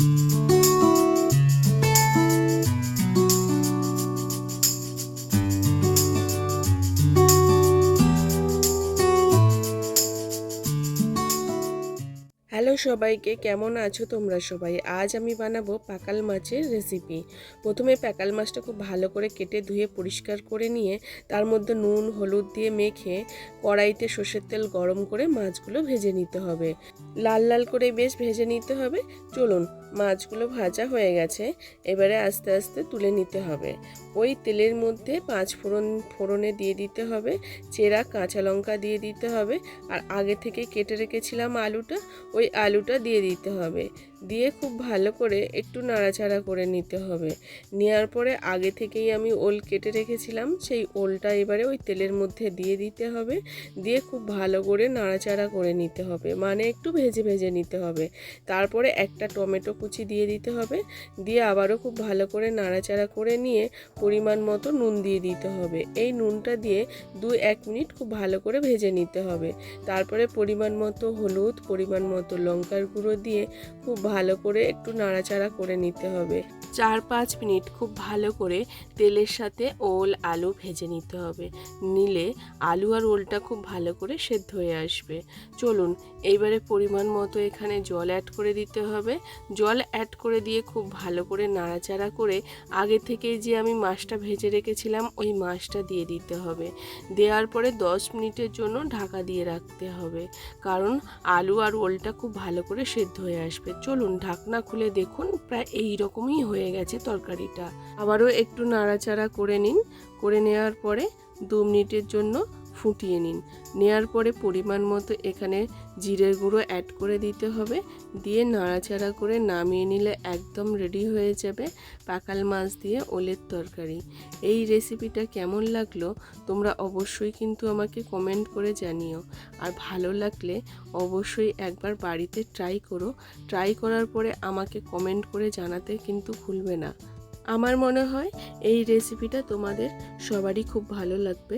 you hello সবাইকে, কেমন আছো তোমরা সবাই? আজ আমি বানাবো পাকাল মাছের রেসিপি প্রথমে পাকাল মাছটা খুব ভালো করে কেটে ধুয়ে পরিষ্কার করে নিয়ে তার মধ্যে নুন, হলুদ দিয়ে মেখে কড়াইতে সর্ষের তেল গরম করে মাছগুলো ভেজে নিতে হবে। লাল লাল করে বেশ ভেজে নিতে হবে। চলুন, মাছগুলো ভাজা হয়ে গেছে। এবারে আস্তে আস্তে তুলে নিতে হবে। ওই তেলের মধ্যে পাঁচ ফোড়ন, ফোড়নে দিয়ে দিতে হবে। চেরা, কাঁচা লঙ্কা দিয়ে দিতে হবে। আর আগে থেকে কেটে রেখেছিলাম আলুটা, ওই আলুটা দিয়ে দিতে হবে। দিয়ে খুব ভালো করে একটু নাড়াচাড়া করে নিতে হবে। নেওয়ার পরে আগে থেকেই আমি ওল কেটে রেখেছিলাম, সেই ওলটা এবারে ওই তেলের মধ্যে দিয়ে দিতে হবে। দিয়ে খুব ভালো করে নাড়াচাড়া করে নিতে হবে মানে একটু ভেজে ভেজে নিতে হবে। তারপরে একটা টমেটো কুচি দিয়ে দিতে হবে, দিয়ে আবারও খুব ভালো করে নাড়াচাড়া করে নিয়ে পরিমাণ মতো নুন দিয়ে দিতে হবে। এই নুনটা দিয়ে দু এক মিনিট খুব ভালো করে ভেজে নিতে হবে। তারপরে পরিমাণ মতো হলুদ, পরিমাণ মতো লঙ্কার গুঁড়ো দিয়ে খুব ভালো করে একটু নাড়াচাড়া করে নিতে হবে। চার পাঁচ মিনিট খুব ভালো করে তেলের সাথে ওল, আলু ভেজে নিতে হবে। নিলে আলু আর ওলটা খুব ভালো করে সেদ্ধ হয়ে আসবে। চলুন, এইবারে পরিমাণ মতো এখানে জল অ্যাড করে দিতে হবে। জল অ্যাড করে দিয়ে খুব ভালো করে নাড়াচাড়া করে আগে থেকেই যে আমি মাছটা ভেজে রেখেছিলাম, ওই মাছটা দিয়ে দিতে হবে। দেওয়ার পরে দশ মিনিটের জন্য ঢাকা দিয়ে রাখতে হবে। কারণ আলু আর ওলটা খুব ভালো করে সেদ্ধ হয়ে আসবে। চলুন, ঢাকনা খুলে দেখুন, প্রায় এই রকমই হয়ে গেছে তরকারিটা। আবারও একটু নাড়াচাড়া করে নিন। করে নেওয়ার পরে দু মিনিটের জন্য ফুটিয়ে নিন। নেওয়ার পরে পরিমাণ মতো এখানে জিরের গুঁড়ো অ্যাড করে দিতে হবে। দিয়ে নাড়াচাড়া করে নামিয়ে নিলে একদম রেডি হয়ে যাবে পাকাল মাছ দিয়ে ওলের তরকারি। এই রেসিপিটা কেমন লাগল তোমরা অবশ্যই কিন্তু আমাকে কমেন্ট করে জানিও। আর ভালো লাগলে অবশ্যই একবার বাড়িতে ট্রাই করো। ট্রাই করার পরে আমাকে কমেন্ট করে জানাতে কিন্তু ভুলবে না। আমার মনে হয় এই রেসিপিটা তোমাদের সবারই খুব ভালো লাগবে।